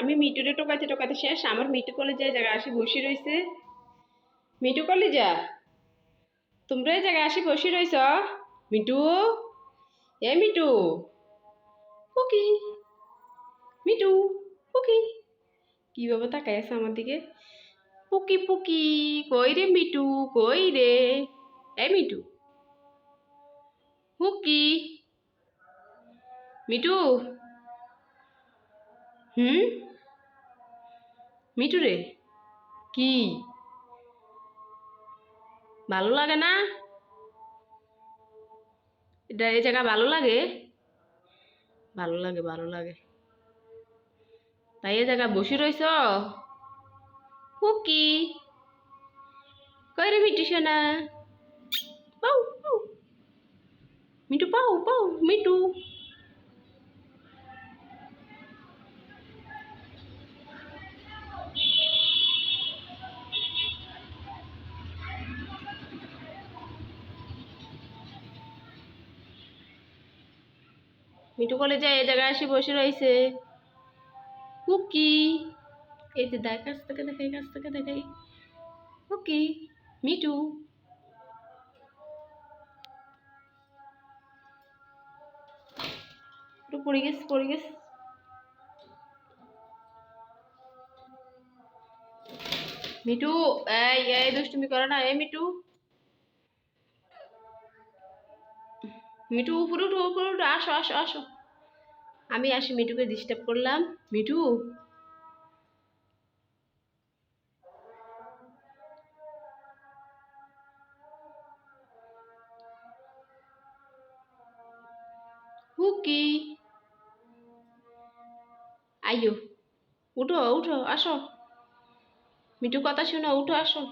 আমি মিটুরে টোকাতে টোকাতে শেষ, আমার মিটু কলেজে এই জায়গায় আসি বসে রয়েছে মিটু কলেজা? তোমরা এই জায়গায় আসি বসে রয়েছ মিটু? এ মিটু? ওকে মিটু ওকে কি বাবা তাকাই আছে আমার দিকে? পুকি পুকি কই রে মিটু, কই রে? এ মিটু? হুকি মিটু? হুম? মিটু রে? কি? ভালো লাগে না? এটা এই জায়গা ভালো লাগে? ভালো লাগে ভালো লাগে। তাই এই জায়গা বসে রইছ? হুকি। কই রে মিটু সোনা? পাউ পাউ মিটু পাউ পাউ মিটু মিটু কলেজে এই জায়গায় আসি বসে রয়েছে। কুকি এই যে দেখ, কাছ থেকে দেখাই, কাছ থেকে দেখাই। কুকি মিটু একটু পড়ে গেছে পড়ে গেছে মিটু এই এই দুষ্টুমি করে না, এই মিটু মিটু উপরে উঠো উপরে উঠো আসো আসো আসো। আমি আসি মিটুকে ডিস্টার্ব করলাম। মিটু হুকি? আইয়ো, উঠো উঠো, আসো। মিটু কথা শোনো, উঠো, আসো।